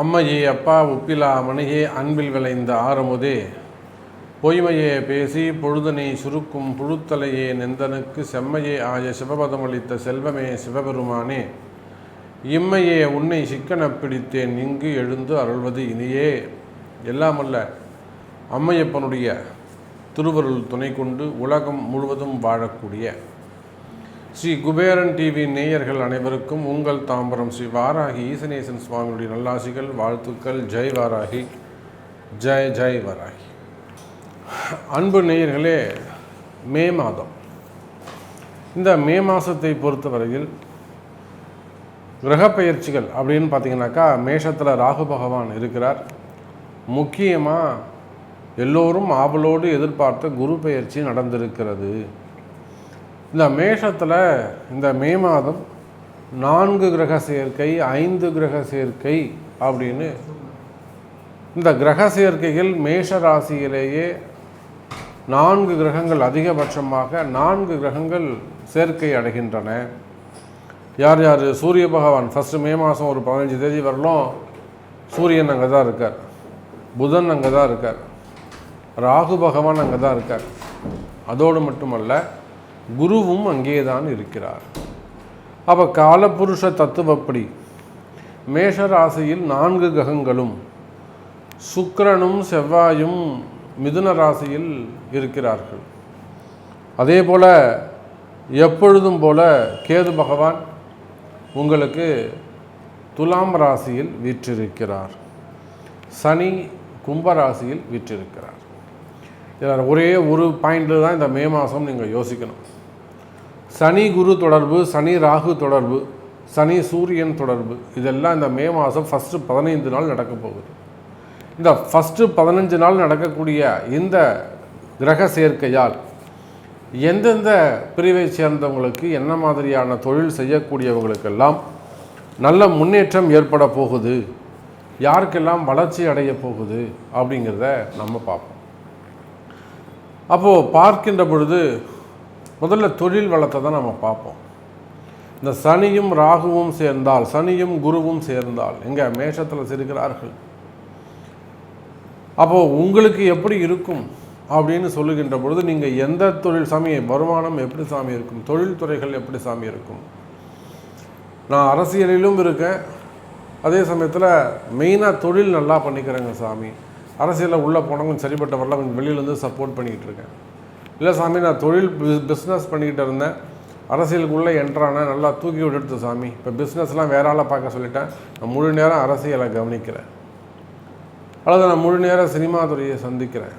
அம்மையே அப்பா உப்பிலா மணியே அன்பில் விளைந்த ஆரமுதே பொய்மையே பேசி பொழுதனை சுருக்கும் புழுத்தலையே நெந்தனுக்கு செம்மையே ஆய சிவபதமளித்த செல்வமே சிவபெருமானே. இம்மையே உன்னை சிக்கன பிடித்தேன் இங்கு எழுந்து அருள்வது இனியே. எல்லாமல்ல அம்மையப்பனுடைய திருவருள் துணை கொண்டு உலகம் முழுவதும் வாழக்கூடிய ஸ்ரீ குபேரன் டிவி நேயர்கள் அனைவருக்கும் உங்கள் தாம்பரம் ஸ்ரீ வாராகி ஈசனேசன் சுவாமியுடைய நல்லாசிகள் வாழ்த்துக்கள். ஜெய் வாராகி. ஜெய் ஜெய் வாராகி. அன்பு நேயர்களே மே மாதம். இந்த மே மாதத்தை பொறுத்தவரையில் கிரகப்பெயர்ச்சிகள் அப்படின்னு பார்த்தீங்கன்னாக்கா மேஷத்தில் ராகு பகவான் இருக்கிறார். முக்கியமாக எல்லோரும் ஆவலோடு எதிர்பார்த்த குரு பெயர்ச்சி நடந்திருக்கிறது. இந்த மேஷத்தில் இந்த மே மாதம் நான்கு கிரக சேர்க்கை ஐந்து கிரக சேர்க்கை அப்படின்னு இந்த கிரக சேர்க்கைகள் மேஷ ராசியிலேயே நான்கு கிரகங்கள் அதிகபட்சமாக நான்கு கிரகங்கள் சேர்க்கை அடைகின்றன. யார் யார்? சூரிய பகவான். ஃபஸ்ட்டு மே மாதம் ஒரு பதினஞ்சு தேதி வரலும் சூரியன் அங்கே தான் இருக்கார். புதன் அங்கே தான் இருக்கார். ராகு பகவான் அங்கே தான் இருக்கார். அதோடு மட்டுமல்ல குருவும் அங்கே தான் இருக்கிறார். அப்போ காலபுருஷ தத்துவப்படி மேஷ ராசியில் நான்கு கிரகங்களும் சுக்கரனும் செவ்வாயும் மிதுன ராசியில் இருக்கிறார்கள். அதே போல் எப்பொழுதும் போல கேது பகவான் உங்களுக்கு துலாம் ராசியில் வீற்றிருக்கிறார். சனி கும்ப ராசியில் வீற்றிருக்கிறார். இதில் ஒரே ஒரு பாயிண்டில் தான் இந்த மே மாதம் நீங்கள் யோசிக்கணும். சனி குரு தொடர்பு சனி ராகு தொடர்பு சனி சூரியன் தொடர்பு இதெல்லாம் இந்த மே மாதம் ஃபஸ்ட்டு பதினைந்து நாள் நடக்க போகுது. இந்த ஃபஸ்ட்டு பதினஞ்சு நாள் நடக்கக்கூடிய இந்த கிரக சேர்க்கையால் எந்தெந்த பிரிவை சேர்ந்தவங்களுக்கு என்ன மாதிரியான தொழில் செய்யக்கூடியவங்களுக்கெல்லாம் நல்ல முன்னேற்றம் ஏற்பட போகுது யாருக்கெல்லாம் வளர்ச்சி அடைய போகுது அப்படிங்கிறத நம்ம பார்ப்போம். அப்போது பார்க்கின்ற பொழுது முதல்ல தொழில் வளத்தை தான் நம்ம பார்ப்போம். இந்த சனியும் ராகுவும் சேர்ந்தால் சனியும் குருவும் சேர்ந்தால் எங்கே? மேஷத்தில் இருக்கிறார்கள் அப்போது உங்களுக்கு எப்படி இருக்கும் அப்படின்னு சொல்லுகின்ற பொழுது நீங்கள் எந்த தொழில் சாமியை வருமானம் எப்படி சாமி இருக்கும்? தொழில்துறைகள் எப்படி சாமி இருக்கும்? நான் அரசியலிலும் இருக்கேன். அதே சமயத்தில் மெயினாக தொழில் நல்லா பண்ணிக்கிறேங்க சாமி. அரசியலில் உள்ளே போனவங்க சரிப்பட்ட வரல கொஞ்சம் வெளியிலேருந்து சப்போர்ட் பண்ணிக்கிட்டு இருக்கேன். இல்லை சாமி நான் தொழில் பிஸ்னஸ் பண்ணிக்கிட்டு இருந்தேன். அரசியலுக்குள்ளே என்ட்ரானேன் நல்லா தூக்கி விட்டுடுத்து சாமி. இப்போ பிஸ்னஸ்லாம் வேற ஆளாக பார்க்க சொல்லிட்டேன். நான் முழு நேரம் அரசியலை கவனிக்கிறேன். அல்லது நான் முழு நேரம் சினிமா துறையை சந்திக்கிறேன்.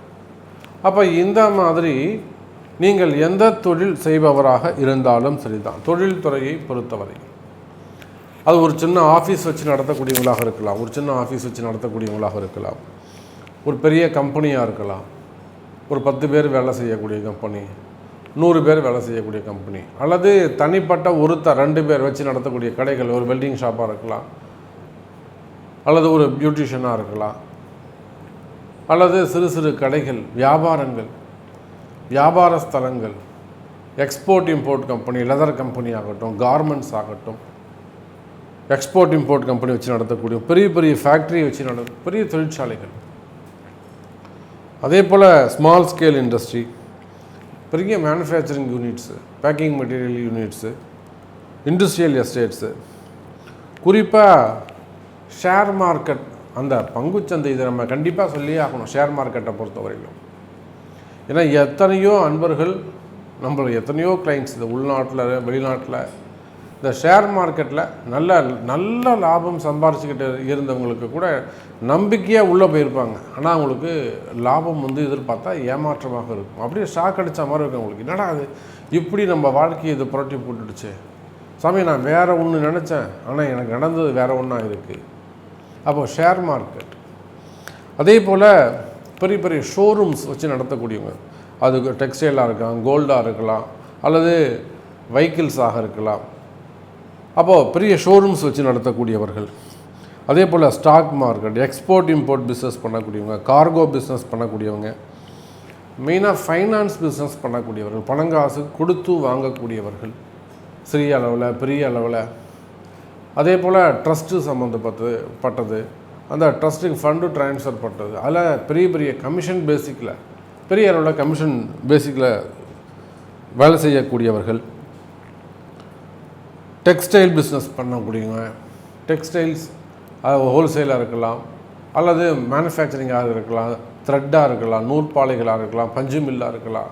அப்போ இந்த மாதிரி நீங்கள் எந்த தொழில் செய்பவராக இருந்தாலும் சரிதான். தொழில் துறையை பொறுத்தவரை. அது ஒரு சின்ன ஆஃபீஸ் வச்சு நடத்தக்கூடியவங்களாக இருக்கலாம். ஒரு சின்ன ஆஃபீஸ் வச்சு நடத்தக்கூடியவங்களாக இருக்கலாம். ஒரு பெரிய கம்பெனியாக இருக்கலாம். ஒரு பத்து பேர் வேலை செய்யக்கூடிய கம்பெனி நூறு பேர் வேலை செய்யக்கூடிய கம்பெனி அல்லது தனிப்பட்ட ஒருத்தர் ரெண்டு பேர் வச்சு நடத்தக்கூடிய கடைகள் ஒரு வெல்டிங் ஷாப்பாக இருக்கலாம் அல்லது ஒரு பியூட்டிஷியனாக இருக்கலாம் அல்லது சிறு சிறு கடைகள் வியாபாரங்கள் வியாபார ஸ்தலங்கள் export import company leather company ஆகட்டும் கார்மெண்ட்ஸ் ஆகட்டும் எக்ஸ்போர்ட் இம்போர்ட் கம்பெனி வச்சு நடத்தக்கூடிய பெரிய பெரிய ஃபேக்ட்ரி வச்சு நட பெரிய தொழிற்சாலைகள். அதே போல் ஸ்மால் ஸ்கேல் இண்டஸ்ட்ரி பெரிய manufacturing units packing material units industrial estates குறிப்பாக ஷேர் மார்க்கெட் அந்த பங்குச்சந்தை இதை நம்ம கண்டிப்பாக சொல்லியே ஆகணும் ஷேர் மார்க்கெட்டை பொறுத்த வரைக்கும் ஏன்னா எத்தனையோ அன்பர்கள் நம்மளோட எத்தனையோ கிளைண்ட்ஸ் இந்த உள்நாட்டில் வெளிநாட்டில் இந்த ஷேர் மார்க்கெட்டில் நல்ல நல்ல லாபம் சம்பாரிச்சுக்கிட்டு இருந்தவங்களுக்கு கூட நம்பிக்கையாக உள்ளே போயிருப்பாங்க. ஆனால் அவங்களுக்கு லாபம் வந்து எதிர்பார்த்தா ஏமாற்றமாக இருக்கும். அப்படியே ஷாக் அடித்த மாதிரி இருக்கும் அவங்களுக்கு. என்னடா அது இப்படி நம்ம வாழ்க்கையை இது புரட்டி போட்டுடுச்சு. சாமி நான் வேறு ஒன்று நினச்சேன். ஆனால் எனக்கு நடந்தது வேறு ஒன்றா இருக்குது அப்போ ஷேர் மார்க்கெட். அதே போல் பெரிய பெரிய ஷோரூம்ஸ் வச்சு நடத்தக்கூடியவங்க. அது டெக்ஸ்டைலாக இருக்கலாம் கோல்டாக இருக்கலாம் அல்லது வெஹிக்கிள்ஸாக இருக்கலாம். அப்போது பெரிய ஷோரூம்ஸ் வச்சு நடத்தக்கூடியவர்கள். அதே போல் stock market export import business பண்ணக்கூடியவங்க கார்கோ பிஸ்னஸ் பண்ணக்கூடியவங்க. மெயினாக ஃபைனான்ஸ் பிஸ்னஸ் பண்ணக்கூடியவர்கள் பணங்காசு கொடுத்து வாங்கக்கூடியவர்கள். சிறிய அளவில் பெரிய அளவில். அதே போல் ட்ரஸ்ட்டு சம்மந்தப்பட்டது பட்டது அந்த ட்ரஸ்ட்டுக்கு ஃபண்டு ட்ரான்ஸ்ஃபர் பண்ணுறது அதில் பெரிய பெரிய கமிஷன் பேசிக்கில் பெரிய அளவில் கமிஷன் பேசிக்கில் வேலை செய்யக்கூடியவர்கள். டெக்ஸ்டைல் பிஸ்னஸ் பண்ணக்கூடியவங்க டெக்ஸ்டைல்ஸ் ஹோல்சேலாக இருக்கலாம் அல்லது மேனுஃபேக்சரிங்காக இருக்கலாம் த்ரெட்டாக இருக்கலாம் நூற்பாலைகளாக இருக்கலாம் பஞ்சு மில்லாக இருக்கலாம்.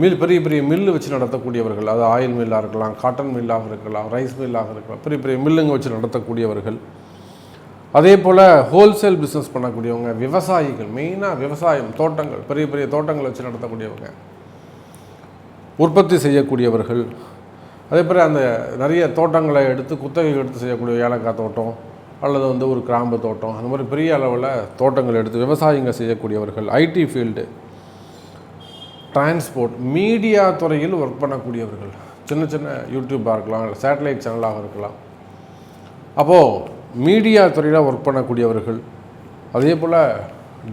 மில் பெரிய பெரிய மில்லு வச்சு நடத்தக்கூடியவர்கள் அது ஆயில் மில்லாக இருக்கலாம் காட்டன் மில்லாக இருக்கலாம் ரைஸ் மில்லாக இருக்கலாம் பெரிய பெரிய மில்லுங்க வச்சு நடத்தக்கூடியவர்கள். அதே போல் ஹோல்சேல் பிஸ்னஸ் பண்ணக்கூடியவங்க விவசாயிகள் மெயினாக விவசாயம் தோட்டங்கள் பெரிய பெரிய தோட்டங்கள் வச்சு நடத்தக்கூடியவங்க உற்பத்தி செய்யக்கூடியவர்கள் அதே போல் அந்த நிறைய தோட்டங்களை எடுத்து குத்தகை எடுத்து செய்யக்கூடிய ஏலக்காய் தோட்டம் அல்லது வந்து ஒரு கிராம்பு தோட்டம் அந்த மாதிரி பெரிய அளவில் தோட்டங்கள் எடுத்து விவசாயிங்க செய்யக்கூடியவர்கள் ஐடி ஃபீல்டு டிரான்ஸ்போர்ட் மீடியா துறையில் ஒர்க் பண்ணக்கூடியவர்கள். சின்ன சின்ன யூடியூப்பாக இருக்கலாம் இல்லை சேட்டலைட் சேனலாக இருக்கலாம். அப்போது மீடியா துறையில் ஒர்க் பண்ணக்கூடியவர்கள் அதே போல்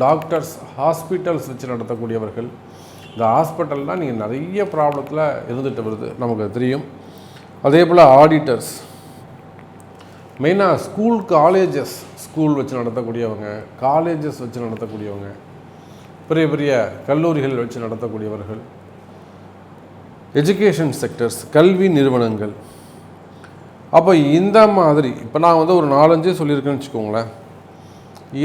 டாக்டர்ஸ் ஹாஸ்பிட்டல்ஸ் வச்சு நடத்தக்கூடியவர்கள் இந்த ஹாஸ்பிட்டல்னால் நீங்கள் நிறைய ப்ராப்ளத்தில் இருந்துட்டு வருது நமக்கு தெரியும். அதே போல் ஆடிட்டர்ஸ் மெயினாக ஸ்கூல் காலேஜஸ் ஸ்கூல் வச்சு நடத்தக்கூடியவங்க காலேஜஸ் வச்சு நடத்தக்கூடியவங்க பெரிய பெரிய கல்லூரிகள் வச்சு நடத்தக்கூடியவர்கள் எஜுகேஷன் செக்டர்ஸ் கல்வி நிறுவனங்கள். அப்போ இந்த மாதிரி இப்போ நான் வந்து ஒரு நாலஞ்சு சொல்லியிருக்கேன்னு வச்சுக்கோங்களேன்.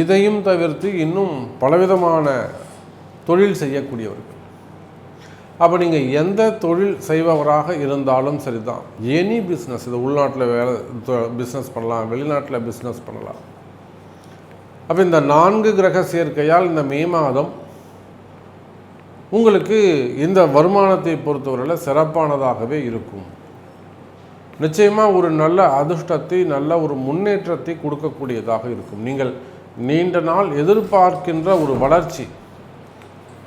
இதையும் தவிர்த்து இன்னும் பலவிதமான தொழில் செய்யக்கூடியவர்கள். அப்போ நீங்கள் எந்த தொழில் செய்பவராக இருந்தாலும் சரி தான் எனி பிஸ்னஸ் இது உள்நாட்டில் வேலை பிஸ்னஸ் பண்ணலாம் வெளிநாட்டில் பிஸ்னஸ் பண்ணலாம். அப்போ இந்த நான்கு கிரக சேர்க்கையால் இந்த மே மாதம் உங்களுக்கு இந்த வருமானத்தை பொறுத்தவரையில் சிறப்பானதாகவே இருக்கும். நிச்சயமாக ஒரு நல்ல அதிர்ஷ்டத்தை நல்ல ஒரு முன்னேற்றத்தை கொடுக்கக்கூடியதாக இருக்கும். நீங்கள் நீண்ட நாள் எதிர்பார்க்கின்ற ஒரு வளர்ச்சி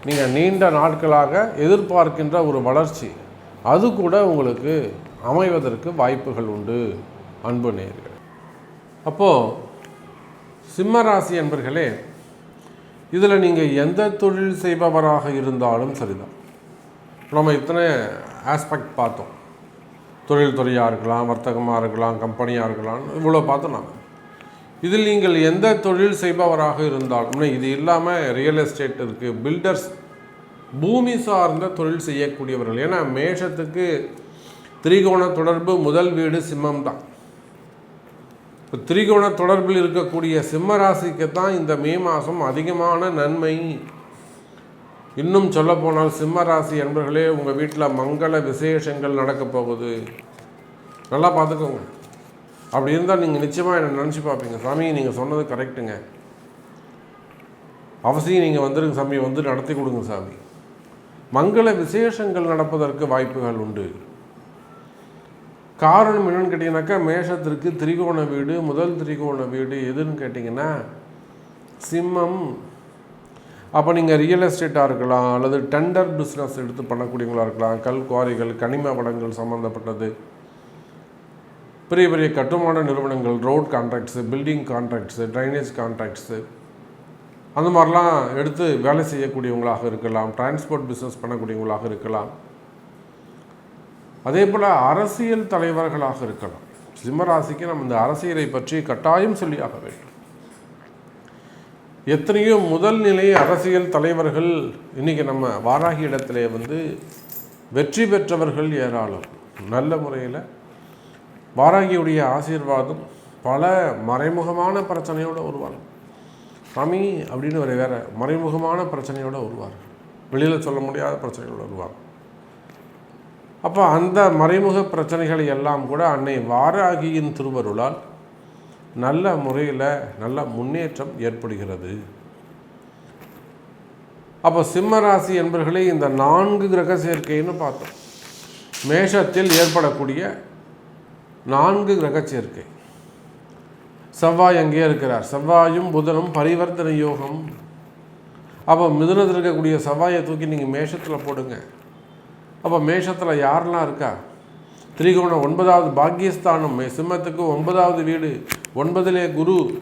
நீங்கள் நீண்ட நாட்களாக எதிர்பார்க்கின்ற ஒரு வளர்ச்சி அது கூட உங்களுக்கு அமைவதற்கு வாய்ப்புகள் உண்டு. அன்பு நேர்கள் அப்போது சிம்மராசி என்பர்களே இதில் நீங்கள் எந்த தொழில் செய்பவராக இருந்தாலும் சரிதான். நம்ம இத்தனை ஆஸ்பெக்ட் பார்த்தோம். தொழில்துறையாக இருக்கலாம் வர்த்தகமாக இருக்கலாம் கம்பெனியாக இருக்கலாம் இவ்வளோ பார்த்தோம் நாங்கள் இதில் நீங்கள் எந்த தொழில் செய்பவராக இருந்தாலும் இது இல்லாமல் ரியல் எஸ்டேட் இருக்குது பில்டர்ஸ் பூமி சார்ந்த தொழில் செய்யக்கூடியவர்கள். ஏன்னா மேஷத்துக்கு திரிகோண தொடர்பு முதல் வீடு சிம்மம் தான். இப்போ திரிகோண தொடர்பில் இருக்கக்கூடிய சிம்ம ராசிக்கு தான் இந்த மே மாதம் அதிகமான நன்மை. இன்னும் சொல்லப்போனால் சிம்ம ராசி என்பர்களே உங்கள் வீட்டில் மங்கள விசேஷங்கள் நடக்க போகுது. நல்லா பார்த்துக்கோங்க. அப்படி இருந்தால் நீங்கள் நிச்சயமாக என்னை நினச்சி பார்ப்பீங்க. சாமி நீங்கள் சொன்னது கரெக்டுங்க அவசியம் நீங்கள் வந்துருங்க சாமி வந்து நடத்தி கொடுங்க சாமி. மங்கள விசேஷங்கள் நடப்பதற்கு வாய்ப்புகள் உண்டு. காரணம் என்னன்னு கேட்டிங்கனாக்கா மேஷத்திற்கு திரிகோண வீடு முதல் திரிகோண வீடு எதுன்னு கேட்டிங்கன்னா சிம்மம். அப்போ நீங்கள் ரியல் எஸ்டேட்டாக இருக்கலாம் அல்லது டெண்டர் பிஸ்னஸ் எடுத்து பண்ணக்கூடியவங்களாக இருக்கலாம் கல் குவாரிகள் கனிம வளங்கள் சம்மந்தப்பட்டது பெரிய பெரிய கட்டுமான நிறுவனங்கள் road contracts building contracts drainage contracts அந்த மாதிரிலாம் எடுத்து வேலை செய்யக்கூடியவங்களாக இருக்கலாம் டிரான்ஸ்போர்ட் பிஸ்னஸ் பண்ணக்கூடியவங்களாக இருக்கலாம். அதே போல் அரசியல் தலைவர்களாக இருக்கலாம். சிம்மராசிக்கு நம்ம இந்த அரசியலை பற்றி கட்டாயம் சொல்லியாக வேண்டும். எத்தனையோ முதல் நிலை அரசியல் தலைவர்கள் இன்றைக்கி நம்ம வாராகி இடத்துல வந்து வெற்றி பெற்றவர்கள் ஏராளம். நல்ல முறையில் வாராகியுடைய ஆசீர்வாதம் பல மறைமுகமான பிரச்சனையோடு வருவாங்க சாமி அப்படின்னு ஒரு வேற மறைமுகமான பிரச்சனையோடு வருவார் வெளியில் சொல்ல முடியாத பிரச்சனையோடு வருவாங்க அப்போ அந்த மறைமுக பிரச்சனைகளை எல்லாம் கூட அன்னை வாராகியின் திருவருளால் நல்ல முறையில் நல்ல முன்னேற்றம் ஏற்படுகிறது. அப்போ சிம்மராசி என்பர்களே இந்த நான்கு கிரக சேர்க்கைன்னு பார்த்தோம். மேஷத்தில் ஏற்படக்கூடிய நான்கு கிரக சேர்க்கை செவ்வாய் அங்கேயே இருக்கிறார். செவ்வாயும் புதனும் பரிவர்த்தனை யோகம். அப்போ மிதுனத்தில் இருக்கக்கூடிய செவ்வாயை தூக்கி நீங்கள் மேஷத்தில் போடுங்க. அப்போ மேஷத்தில் யாரெல்லாம் இருக்கா? திரிகோணம் ஒன்பதாவது பாக்கியஸ்தானம் மே- சிம்மத்துக்கு ஒன்பதாவது வீடு. ஒன்பதிலே குரு.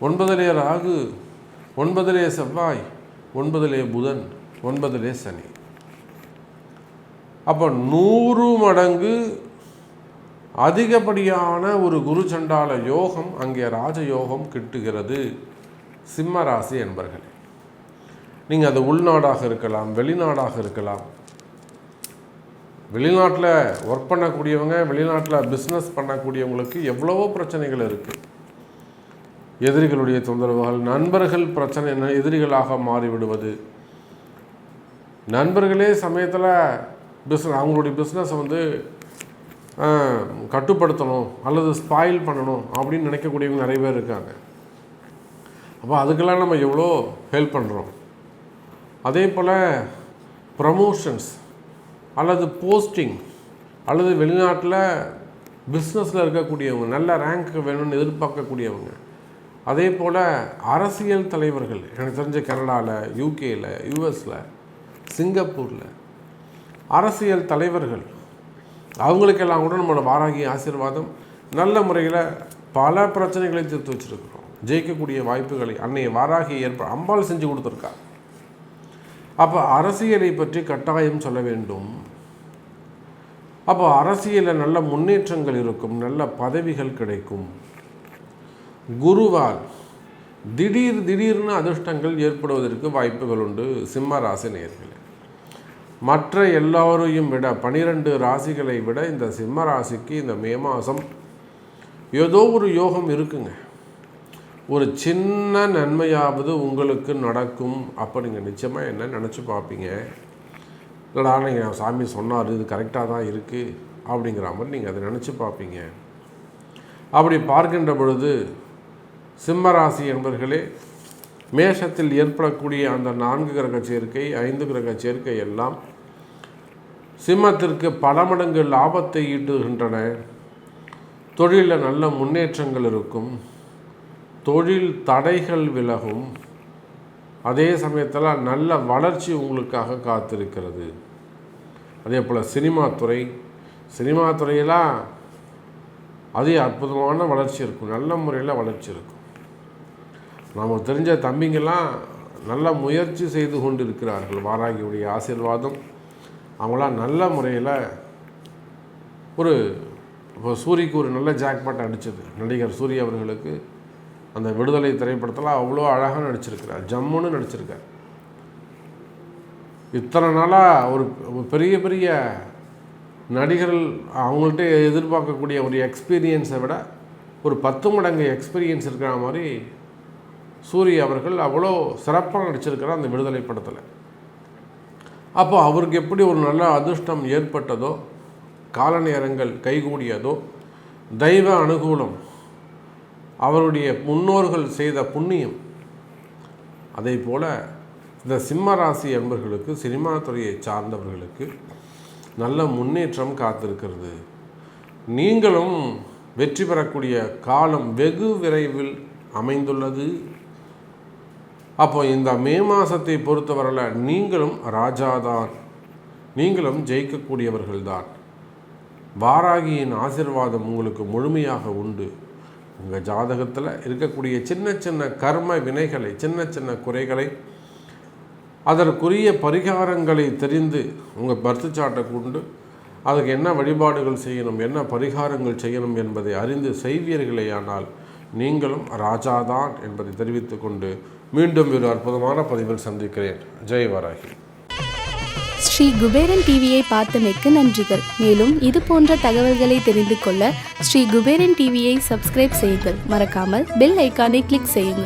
ஒன்பதிலே ராகு. ஒன்பதிலே செவ்வாய். ஒன்பதிலே புதன். ஒன்பதிலே சனி. அப்போ நூறு மடங்கு அதிகப்படியான ஒரு குரு சண்டால யோகம் அங்கே ராஜயோகம் கிட்டுகிறது. சிம்ம ராசி என்பர்களே நீங்கள் அது உள்நாடாக இருக்கலாம் வெளிநாடாக இருக்கலாம். வெளிநாட்டில் ஒர்க் பண்ணக்கூடியவங்க வெளிநாட்டில் பிஸ்னஸ் பண்ணக்கூடியவங்களுக்கு எவ்வளவோ பிரச்சனைகள் இருக்குது எதிரிகளுடைய தொந்தரவுகள் நண்பர்கள் பிரச்சனை எதிரிகளாக மாறிவிடுவது. நண்பர்களே சமயத்தில் பிஸ்னஸ் அவங்களுடைய பிஸ்னஸை வந்து கட்டுப்படுத்தணும் அல்லது ஸ்பாயில் பண்ணணும் அப்படின்னு நினைக்கக்கூடியவங்க நிறைய பேர் இருக்காங்க. அப்போ அதுக்கெல்லாம் நம்ம எவ்வளோ ஹெல்ப் பண்ணுறோம் அதே போல் ப்ரமோஷன்ஸ் அல்லது போஸ்டிங் அல்லது வெளிநாட்டில் பிஸ்னஸில் இருக்கக்கூடியவங்க நல்ல ரேங்க் வேணும்னு எதிர்பார்க்கக்கூடியவங்க. அதே போல் அரசியல் தலைவர்கள் எனக்கு தெரிஞ்ச கனடாவில் யூகேயில் யூஎஸில் சிங்கப்பூரில் அரசியல் தலைவர்கள் அவங்களுக்கெல்லாம் கூட நம்மளோட வாராகி ஆசீர்வாதம் நல்ல முறையில் பல பிரச்சனைகளை தீர்த்து வச்சுருக்கிறோம். ஜெயிக்கக்கூடிய வாய்ப்புகளை அன்னைய வாராகி ஏற்ப அம்பாள் செஞ்சு கொடுத்துருக்கா. அப்போ அரசியலை பற்றி கட்டாயம் சொல்ல வேண்டும். அப்போ அரசியலில் நல்ல முன்னேற்றங்கள் இருக்கும் நல்ல பதவிகள் கிடைக்கும். குருவால் திடீர் திடீர்னு அதிர்ஷ்டங்கள் ஏற்படுவதற்கு வாய்ப்புகள் உண்டு. சிம்ம ராசி மற்ற எல்லோரையும் விட பனிரெண்டு ராசிகளை விட இந்த சிம்ம ராசிக்கு இந்த மே மாதம் ஏதோ ஒரு யோகம் இருக்குங்க. ஒரு சின்ன நன்மையாவது உங்களுக்கு நடக்கும். அப்போ நீங்கள் நிச்சயமாக என்ன நினச்சி பார்ப்பீங்க? இல்லடா நீங்கள் சாமி சொன்னார் இது கரெக்டாக தான் இருக்குது அப்படிங்கிற மாதிரி நீங்கள் அதை நினச்சி பார்ப்பீங்க. அப்படி பார்க்கின்ற பொழுது சிம்ம ராசி என்பர்களே மேஷத்தில் ஏற்படக்கூடிய அந்த நான்கு கிரக சேர்க்கை ஐந்து கிரக சேர்க்கை எல்லாம் சிம்மத்திற்கு பல மடங்கு லாபத்தை ஈட்டுகின்றன. தொழிலில் நல்ல முன்னேற்றங்கள் இருக்கும். தொழில் தடைகள் விலகும். அதே சமயத்தில் நல்ல வளர்ச்சி உங்களுக்காக காத்திருக்கிறது. அதே போல் சினிமா துறை. சினிமா துறையெல்லாம் அதே அற்புதமான வளர்ச்சி இருக்கும். நல்ல முறையில் வளர்ச்சி இருக்கும். நமக்கு தெரிஞ்ச தம்பிங்கெல்லாம் நல்ல முயற்சி செய்து கொண்டு இருக்கிறார்கள் வாராகியுடைய ஆசீர்வாதம். அவங்களாம் நல்ல முறையில் ஒரு இப்போ சூரிக்கு ஒரு நல்ல ஜாக்பாட் அடித்தது நடிகர் சூரிய அவர்களுக்கு அந்த விடுதலை திரைப்படத்தில் அவ்வளோ அழகாக நடிச்சிருக்கிறார். ஜம்முன்னு நடிச்சிருக்கார். இத்தனை நாளாக ஒரு ஒரு பெரிய பெரிய நடிகர்கள் அவங்கள்ட்ட எதிர்பார்க்கக்கூடிய ஒரு எக்ஸ்பீரியன்ஸை விட ஒரு பத்து மடங்கு எக்ஸ்பீரியன்ஸ் இருக்கிற மாதிரி சூரிய அவர்கள் அவ்வளோ சிறப்பாக நடிச்சிருக்கிறார் அந்த விடுதலை படத்தில். அப்போ அவருக்கு எப்படி ஒரு நல்ல அதிர்ஷ்டம் ஏற்பட்டதோ கால நேரங்கள் கைகூடியதோ தெய்வ அனுகூலம் அவருடைய முன்னோர்கள் செய்த புண்ணியம் அதே போல் இந்த சிம்ம ராசி சினிமா துறையை சார்ந்தவர்களுக்கு நல்ல முன்னேற்றம் காத்திருக்கிறது. நீங்களும் வெற்றி பெறக்கூடிய காலம் வெகு விரைவில் அமைந்துள்ளது. அப்போ இந்த மே மாதத்தை பொறுத்தவரையில் நீங்களும் ராஜாதான். நீங்களும் ஜெயிக்கக்கூடியவர்கள்தான். வாராகியின் ஆசிர்வாதம் உங்களுக்கு முழுமையாக உண்டு. உங்கள் ஜாதகத்தில் இருக்கக்கூடிய சின்ன சின்ன கர்ம வினைகளை சின்ன சின்ன குறைகளை அதற்குரிய பரிகாரங்களை தெரிந்து உங்கள் பர்த்து சாட்டை கொண்டு அதுக்கு என்ன வழிபாடுகள் செய்யணும் என்ன பரிகாரங்கள் செய்யணும் என்பதை அறிந்து செய்வீர்களேயானால் நீங்களும் ராஜாதான் என்பதை தெரிவித்து கொண்டு மீண்டும் ஒரு அற்புதமான பதிவில் சந்திக்கிறேன். ஜெய் வராகி. ஸ்ரீ குபேரன் டிவியை பார்த்தமைக்கு நன்றிகள். மேலும் இது போன்ற தகவல்களை தெரிந்து கொள்ள ஸ்ரீ குபேரன் டிவியை சப்ஸ்கிரைப் செய்யுங்கள். மறக்காமல் பெல் ஐக்கானை கிளிக் செய்யுங்கள்.